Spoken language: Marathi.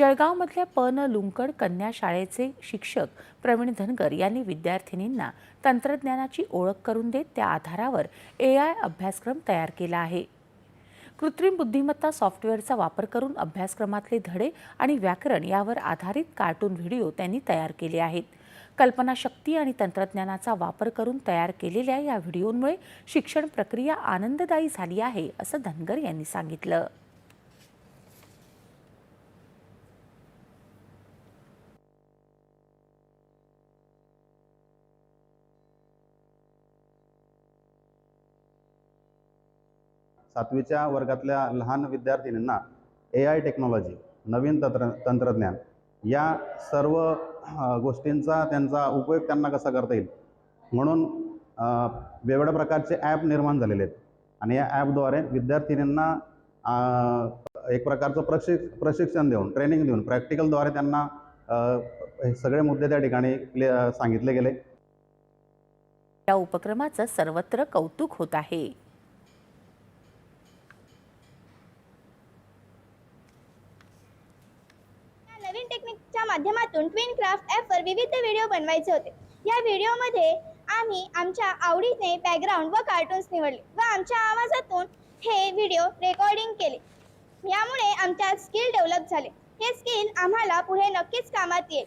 जळगावमधल्या प न लुंकड कन्या शाळेचे शिक्षक प्रवीण धनगर यांनी विद्यार्थिनींना तंत्रज्ञानाची ओळख करून देत त्या आधारावर ए आय अभ्यासक्रम तयार केला आहे. कृत्रिम बुद्धिमत्ता सॉफ्टवेअरचा वापर करून अभ्यासक्रमातले धडे आणि व्याकरण यावर आधारित कार्टून व्हिडिओ त्यांनी तयार केले आहेत. कल्पनाशक्ती आणि तंत्रज्ञानाचा वापर करून तयार केलेल्या या व्हिडिओंमुळे शिक्षण प्रक्रिया आनंददायी झाली आहे असं धनगर यांनी सांगितलं. सातवीच्या वर्गातल्या लहान विद्यार्थिनींना ए आय टेक्नॉलॉजी नवीन तंत्र तंत्रज्ञान या सर्व गोष्टींचा त्यांचा उपयोग त्यांना कसा करता येईल? म्हणून वेगवेगळ्या प्रकारचे ॲप निर्माण झालेले आहेत. आणि या ॲपद्वारे विद्यार्थिनींना एक प्रकारचं प्रशिक प्रशिक्षण देऊन ट्रेनिंग देऊन प्रॅक्टिकलद्वारे त्यांना हे सगळे मुद्दे त्या ठिकाणी सांगितले गेले. या उपक्रमाचं सर्वत्र कौतुक होत आहे. या टेक्निकच्या माध्यमातून ट्विन क्राफ्ट ॲपवर विविध व्हिडिओ बनवायचे होते. या व्हिडिओमध्ये आम्ही आमच्या आवडीने बॅकग्राऊंड व कार्टून्स निवडले व आमच्या आवाजातून हे व्हिडिओ रेकॉर्डिंग केले. यामुळे आमच्या स्किल डेव्हलप झाले. हे स्किल आम्हाला पुढे नक्कीच कामात येईल.